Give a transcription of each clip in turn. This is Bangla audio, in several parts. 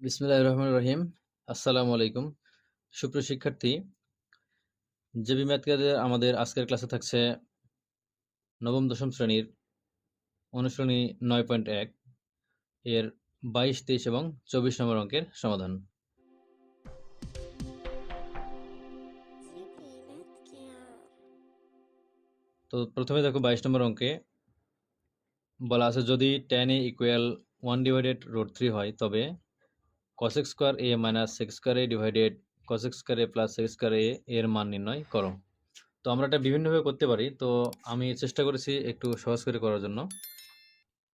বিসমিল্লাহির রহমান রহিম আসসালামু আলাইকুম। সুপ্রিয় শিক্ষার্থী জেবি ম্যাথকাদের আমাদের আজকের ক্লাসে থাকছে নবম দশম শ্রেণির অনুশ্রেণী নয় পয়েন্ট এক এর বাইশ তেইশ এবং চব্বিশ নম্বর অঙ্কের সমাধান। তো প্রথমে দেখো বাইশ নম্বর অঙ্কে বলা আছে যদি tan A equal one divided root three হয় তবে cosec square A minus sec square A divided cosec square A plus sec square A এর মান নির্ণয় করো। তো আমরা এটা বিভিন্নভাবে করতে পারি। তো আমি চেষ্টা করেছি একটু সহজ করে করার জন্য।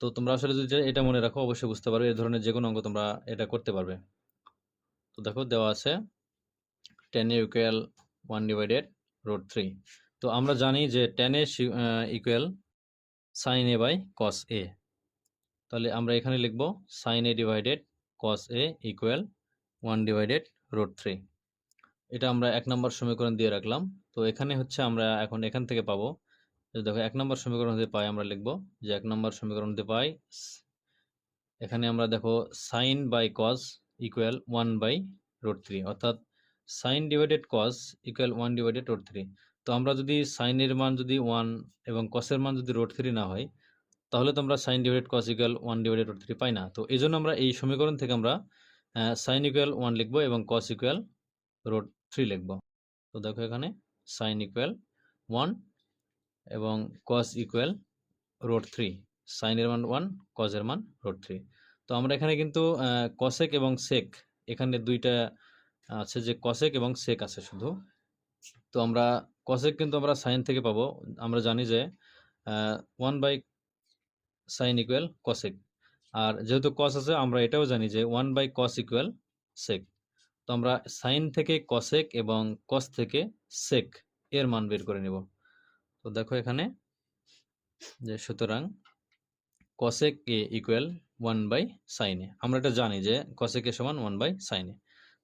তো তোমরা আসলে যদি এটা মনে রাখো, অবশ্যই বুঝতে পারবে। এই ধরনের যে কোনো অঙ্ক তোমরা এটা করতে পারবে। তো দেখো, দেওয়া আছে tan A equal one divided root three তো আমরা জানি যে tan A equal sine A by cos A তাহলে আমরা এখানে লিখব sine A divided cos A equal one divided root three এটা আমরা এক নম্বর সমীকরণ দিয়ে রাখলাম। তো এখানে হচ্ছে আমরা এখন এখান থেকে পাবো। দেখো, এক নম্বর সমীকরণ হতে পাই আমরা লিখব যে এক নম্বর সমীকরণ হতে পাই এখানে আমরা দেখো sine by cos equal one by root three অর্থাৎ sine divided cos equal one divided root three তো আমরা যদি সাইনের মান যদি ওয়ান এবং কসের মান যদি রোড থ্রি না হয় তাহলে তো আমরা sine divided cos equal one divided root three পাই না তো এই জন্য আমরা এই সমীকরণ থেকে আমরা সাইন ইকুয়াল ওয়ান লিখব এবং কস ইকুয়াল রোড থ্রি লিখব। তো দেখো এখানে সাইন ইকুয়াল ওয়ান এবং কস ইকুয়াল রোড থ্রি সাইনের মান ওয়ান কজের মান রোড থ্রি তো আমরা এখানে কিন্তু কসেক এবং সেক এখানে দুইটা আছে যে কসেক এবং সেক আছে শুধু। তো আমরা কসেক কিন্তু আমরা সাইন থেকে পাবো। আমরা জানি যে one by sine equal cosec আর যেহেতু কস আছে, আমরা এটাও জানি যে one by cos equal sec তো আমরা সাইন থেকে কসেক এবং কস থেকে সেক এর মান বের করে নেব। তো দেখো এখানে যে সুতরাং cosec A equal one by সাইনে আমরা এটা জানি যে কসেক এ সমান ওয়ান বাই সাইনে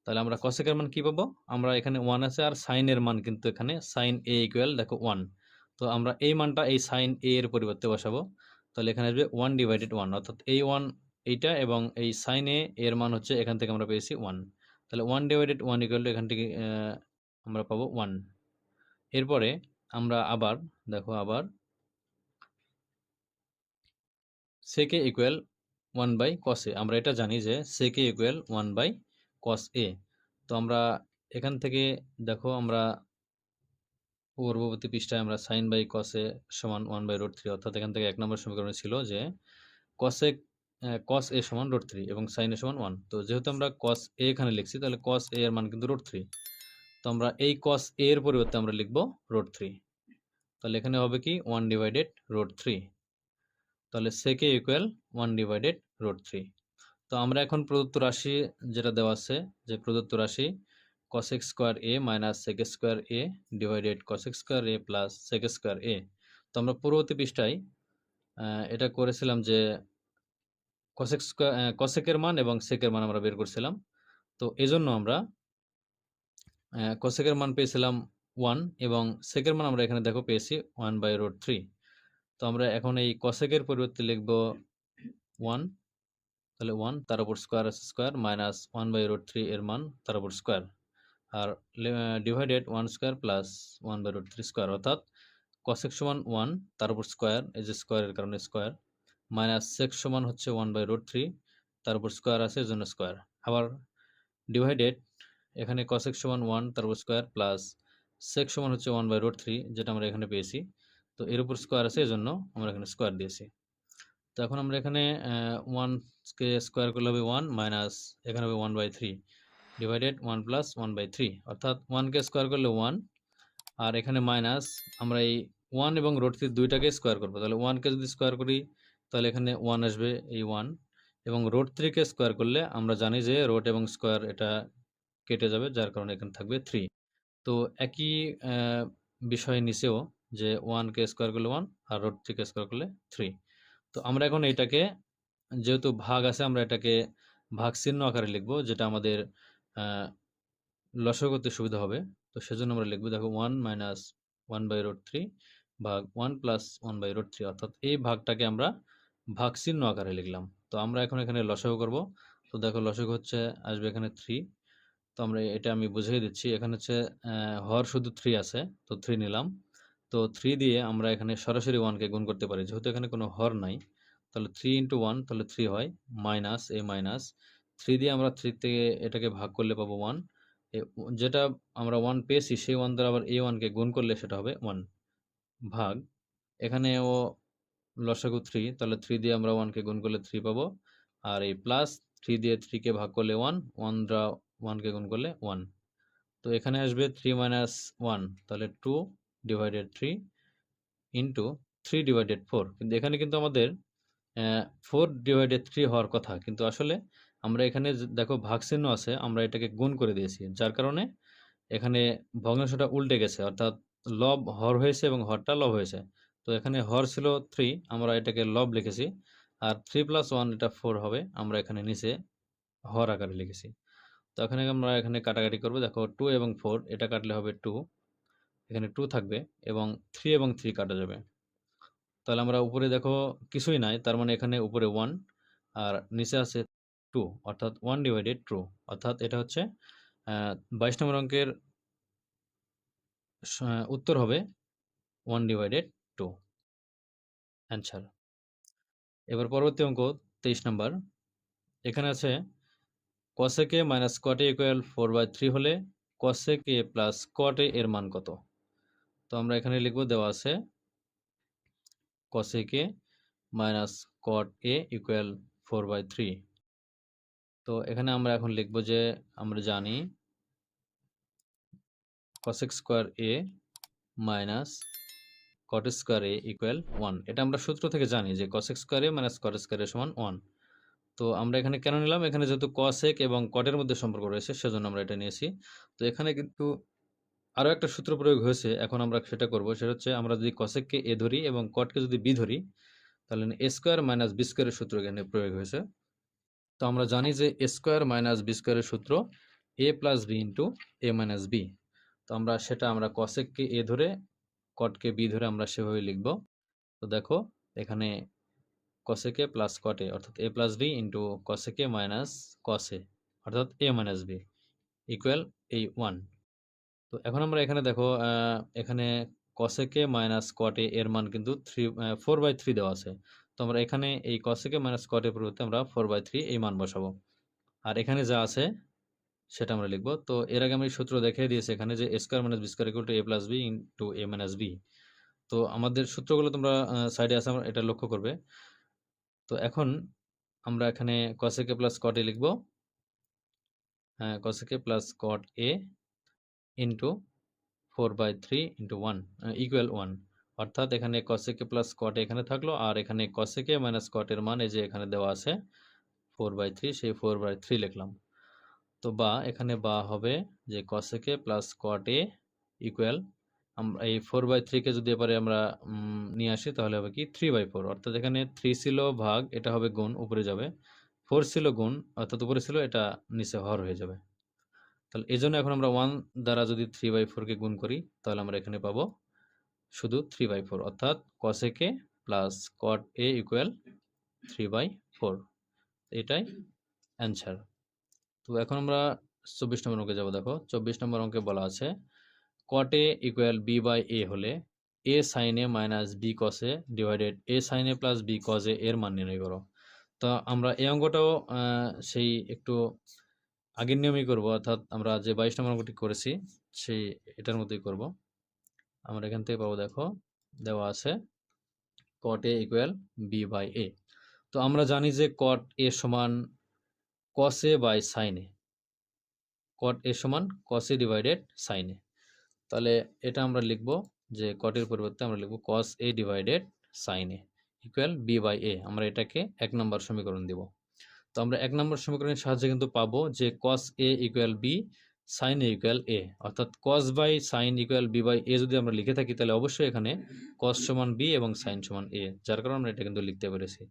তাহলে আমরা কসেকের মান কি পাবো? আমরা এখানে ওয়ান আছে আর সাইনের মান কিন্তু এখানে সাইন এ ইকুয়াল দেখো ওয়ান তো আমরা এই মানটা এই সাইন এ এর পরিবর্তে বসাবো। তাহলে এখানে আসবে ওয়ান ডিভাইডেড ওয়ান অর্থাৎ এই ওয়ান এইটা এবং এই সাইন এ এর মান হচ্ছে এখান থেকে আমরা পেয়েছি ওয়ান তাহলে one divided one equal two এখান থেকে আমরা পাবো ওয়ান এরপরে আমরা আবার, দেখো আবার sec A equal one by cos A আমরা এটা জানি যে sec A equal one by cos A তো আমরা এখান থেকে, দেখো আমরা পূর্ববর্তী পৃষ্ঠায় আমরা সাইন বাই কসে সমান ওয়ান বাই রোড থ্রি অর্থাৎ এখান থেকে এক নম্বর সমীকরণ ছিল যে কসে কস এ সমান রোড থ্রি এবং সাইন এ সমান ওয়ান তো যেহেতু আমরা কস এ এখানে লিখছি, তাহলে কস এ এর মান কিন্তু রোড থ্রি তো আমরা এই কস এ এর পরিবর্তে আমরা লিখব রোড থ্রি তাহলে এখানে হবে কি ওয়ান ডিভাইডেড রোড থ্রি তাহলে sec A equal one divided root three তো আমরা এখন প্রদত্ত রাশি যেটা দেওয়া আছে, যে প্রদত্ত রাশি cosec square A minus sec square A divided cosec square A plus sec square A তো আমরা পূর্ববর্তী পৃষ্ঠায় এটা করেছিলাম যে স্কোয়ার cosec মান এবং sec মান আমরা বের করছিলাম। তো এজন্য আমরা cosec মান পেয়েছিলাম ওয়ান এবং sec মান আমরা এখানে দেখো পেয়েছি ওয়ান বাই রোড থ্রি তো আমরা এখন এই cosec পরিবর্তে লিখব ওয়ান তাহলে ওয়ান তার উপর স্কোয়ার আছে square minus one by root three এর মান তার উপর square R divided one square plus one by root three square অর্থাৎ কসেক সমান ওয়ান তার উপর স্কোয়ার এই যে স্কোয়ারের কারণে স্কোয়ার মাইনাস সেক্স সমান হচ্ছে ওয়ান বাই রুট থ্রি তার উপর স্কোয়ার আছে এর জন্য স্কোয়ার আবার ডিভাইডেড এখানে কসেক সমান ওয়ান তার উপর স্কোয়ার প্লাস সেক্স সমান হচ্ছে ওয়ান বাই রুট থ্রি যেটা আমরা এখানে পেয়েছি। তো এর উপর স্কোয়ার আছে এজন্য আমরা এখানে স্কোয়ার দিয়েছি। তো এখন আমরা এখানে ওয়ানকে স্কোয়ার করলে হবে ওয়ান মাইনাস এখানে হবে one by three divided one plus one by three অর্থাৎ ওয়ানকে স্কোয়ার করলে ওয়ান আর এখানে মাইনাস আমরা এই ওয়ান এবং রোড থ্রি দুইটাকে স্কোয়ার করব। তাহলে ওয়ানকে যদি স্কোয়ার করি, তাহলে এখানে ওয়ান আসবে এই ওয়ান এবং রোড থ্রিকে স্কোয়ার করলে আমরা জানি যে রোড এবং স্কোয়ার এটা কেটে যাবে, যার কারণে এখানে থাকবে থ্রি তো একই বিষয় নিচেও যে ওয়ানকে স্কোয়ার করলে ওয়ান আর রোড থ্রিকে স্কোয়ার করলে থ্রি তো আমরা এখন এটাকে যেহেতু ভাগ আছে, আমরা এটাকে ভাগ চিহ্ন আকারে লিখব, যেটা আমাদের লসও করতে সুবিধা হবে। তো সেজন্য আমরা লিখব, দেখো one minus one by root three ভাগ one plus one by root three অর্থাৎ এই ভাগটাকে আমরা ভাগ চিহ্ন আকারে লিখলাম। তো আমরা এখন এখানে লসাগু করব। তো দেখো লসক হচ্ছে, আসবে এখানে থ্রি তো আমরা এটা আমি বুঝিয়ে দিচ্ছি, এখানে হচ্ছে হর শুধু থ্রি আছে, তো থ্রি নিলাম। তো থ্রি দিয়ে আমরা এখানে সরাসরি ওয়ানকে গুণ করতে পারি। যেহেতু এখানে কোনো হর নাই, তাহলে থ্রি ইন্টু ওয়ান তাহলে থ্রি হয় মাইনাস এ মাইনাস থ্রি দিয়ে আমরা থ্রি থেকে এটাকে ভাগ করলে পাবো ওয়ান যেটা আমরা ওয়ান পেয়েছি, সেই ওয়ান দ্বারা আবার এ ওয়ানকে গুণ করলে সেটা হবে ওয়ান ভাগ। এখানে ও লসাগু থ্রি তাহলে থ্রি দিয়ে আমরা ওয়ানকে গুণ করলে থ্রি পাবো। আর এই প্লাস থ্রি দিয়ে থ্রিকে ভাগ করলে ওয়ান ওয়ান দ্বারা ওয়ানকে গুণ করলে ওয়ান তো এখানে আসবে থ্রি মাইনাস ওয়ান তাহলে two divided three into three divided four কিন্তু এখানে কিন্তু আমাদের ফোর ডিভাইডেড থ্রি হওয়ার কথা। কিন্তু আসলে আমরা এখানে দেখো ভাগ চিহ্ন আছে, আমরা এটাকে গুণ করে দিয়েছি। যার কারণে এখানে ভগ্নাংশটা উল্টে গেছে, অর্থাৎ লব হর হয়েছে এবং হরটা লব হয়েছে। তো এখানে হর ছিল থ্রি আমরা এটাকে লব লিখেছি। আর থ্রি প্লাস ওয়ান এটা ফোর হবে, আমরা এখানে নিচে হর আকারে লিখেছি। তো এখানে আমরা এখানে কাটাকাটি করব, দেখো টু এবং ফোর এটা কাটলে হবে টু এখানে টু থাকবে এবং থ্রি এবং থ্রি কাটা যাবে। তাহলে আমরা উপরে দেখো কিছুই নাই, তার মানে এখানে উপরে ওয়ান আর নিচে আছে টু, অর্থাৎ ওয়ান ডিভাইডেড টু অর্থাৎ এটা হচ্ছে বাইশ নম্বর অঙ্কের উত্তর হবে ওয়ান ডিভাইডেড টু অ্যান্সার এবার পরবর্তী অঙ্ক, তেইশ নম্বর। এখানে আছে cosec A minus cot A equal four by three হলে কসেকে প্লাস কটে এর মান কত? তো আমরা এখানে লিখব, দেওয়া আছে cosec A minus cot A equal four by three তো এখানে আমরা এখন লিখব যে আমরা জানি cosec square A minus cot square A equal one এটা আমরা সূত্র থেকে জানি যে cosec square A minus cot square A সমান ওয়ান তো আমরা এখানে কেন নিলাম? এখানে যেহেতু কসেক এবং কটের মধ্যে সম্পর্ক রয়েছে, সেজন্য আমরা এটা নিয়েছি। তো এখানে কিন্তু আরও একটা সূত্র প্রয়োগ হয়েছে, এখন আমরা সেটা করব। সেটা হচ্ছে আমরা যদি কসেককে এ ধরি এবং কটকে যদি বি ধরি, তাহলে এ স্কোয়ার মাইনাস বি স্কোয়ারের সূত্র এখানে প্রয়োগ হয়েছে। তো আমরা জানি যে স্কোয়ার মাইনাস বি স্কোয়ারের সূত্র A plus B into A minus B তো আমরা সেটা আমরা কসেককে এ ধরে কটকে বি ধরে আমরা সেভাবে লিখব। তো দেখো, এখানে cosec A plus cot A অর্থাৎ A plus B into cosec A minus কসে অর্থাৎ এ মাইনাস বি ইকুয়াল এই ওয়ান তো এখন আমরা এখানে দেখো এখানে কসেকে মাইনাস কটে এর মান কিন্তু থ্রি ফোর বাই থ্রি দেওয়া আছে। তো আমরা এখানে এই কসেকে মাইনাস কটের পরিবর্তে আমরা ফোর বাই থ্রি এই মান বসাবো। আর এখানে যা আছে, সেটা আমরা লিখব। তো এর আগে আমি সূত্র দেখিয়ে দিয়েছি এখানে যে square minus B square equal to A plus B into A minus B তো আমাদের সূত্রগুলো তোমরা সাইডে আছে, আমরা এটা লক্ষ্য করবে। তো এখন আমরা এখানে কসেকে প্লাস কট এ লিখব। Cosec A plus cot A into four by three into one equal one অর্থাৎ এখানে কসেকে প্লাস কট এখানে থাকল, আর এখানে কসেকে মাইনাস কটের মান এই যে এখানে দেওয়া আছে ফোর বাই থ্রি সেই ফোর বাই থ্রি লিখলাম। তো বা, এখানে বা হবে যে কসেকে প্লাস কট এ ইকুয়াল আমরা এই ফোর বাই থ্রিকে যদি এবারে আমরা নিয়ে আসি, তাহলে হবে কি? থ্রি বাই ফোর অর্থাৎ এখানে থ্রি ছিল ভাগ, এটা হবে গুণ, উপরে যাবে। ফোর ছিল গুণ, অর্থাৎ উপরে ছিল, এটা নিচে হর হয়ে যাবে। তাহলে এই জন্য এখন আমরা ওয়ান দ্বারা যদি থ্রি বাই ফোরকে গুণ করি, তাহলে আমরা এখানে পাবো শুধু থ্রি বাই ফোর অর্থাৎ cosec A plus cot A equal three by four এটাই অ্যান্সার তো এখন আমরা চব্বিশ নম্বর অঙ্কে যাব, দেখো। চব্বিশ নম্বর অঙ্কে বলা আছে cot A equal B by A হলে A sine A minus B cos A divided A sine A plus B cos A এর মান নির্ণয় করো। তো আমরা এই অঙ্কটাও সেই একটু আগের নিয়মই করব, অর্থাৎ আমরা যে বাইশ নম্বর অঙ্কটি করেছি, সেই এটার মধ্যেই করব। আমরা এখান থেকে পাবো দেখো, দেওয়া আছে cot A equal B by A তো আমরা জানি যে কট এ সমান কস বাই সাইন কট এ সমান কস ডিভাইডেড সাইন তাহলে এটা আমরা লিখব যে কটের পরিবর্তে আমরা লিখব cos A divided sine equal B by A আমরা এটাকে এক নম্বর সমীকরণ দিব। তো আমরা এক নম্বর সমীকরণের সাহায্যে কিন্তু পাবো যে cos A equal B sine equal A অর্থাৎ cos by sine equal B by A যদি আমরা লিখে থাকি, তাহলে অবশ্যই এখানে কস সমান বি এবং সাইন সমান এ যার কারণে আমরা এটা কিন্তু লিখতে পেরেছি।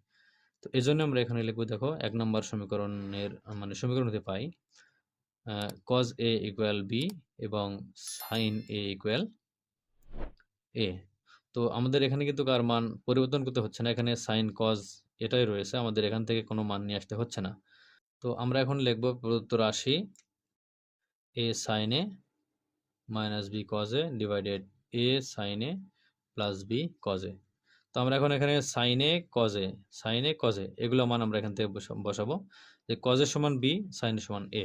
তো এই জন্য আমরা এখানে লিখব, দেখো, এক নম্বর সমীকরণের মানে সমীকরণ হতে পাই কজ এ ইকুয়াল বি এবং সাইন এ ইকুয়াল এ তো আমাদের এখানে কিন্তু কার মান পরিবর্তন করতে হচ্ছে না, এখানে সাইন কজ এটাই রয়েছে, আমাদের এখান থেকে কোনো মান নিয়ে আসতে হচ্ছে না। তো আমরা এখন লিখব প্রদত্ত রাশি A sine A minus B cos A divided A sine A plus B কজে তো আমরা এখন এখানে সাইনে কজে সাইনে কজে এগুলো মান আমরা এখান থেকে বসা- বসাবো। যে কজের সমান বি সাইনের সমান এ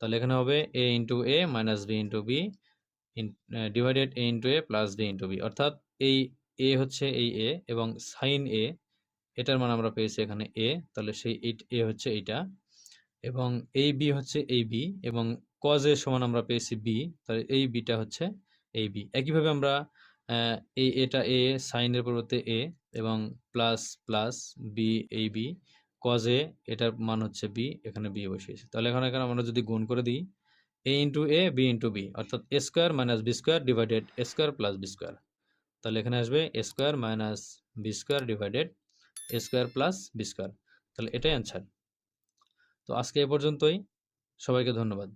তাহলে এখানে হবে A into A minus B into B divided A into A plus B into B অর্থাৎ এই এ হচ্ছে এই এ এবং সাইন এ এটার মান আমরা পেয়েছি এখানে এ তাহলে সেই এ হচ্ছে এইটা এবং এই বি হচ্ছে এই বি এবং কজের সমান আমরা পেয়েছি বি তাহলে এই বিটা হচ্ছে এই বি একইভাবে আমরা এই, এটা এ সাইনের পরিবর্তে এ এবং প্লাস প্লাস বি এই বি কজ এ এটার মান হচ্ছে বি এখানে বি বসিয়েছি তাহলে এখন, এখানে আমরা যদি গুণ করে দিই A into A B into B অর্থাৎ A square minus B square divided A square plus B square তাহলে এখানে আসবে A square minus B square divided A square plus B square তাহলে এটাই অ্যান্সার তো আজকে এ পর্যন্তই। সবাইকে ধন্যবাদ।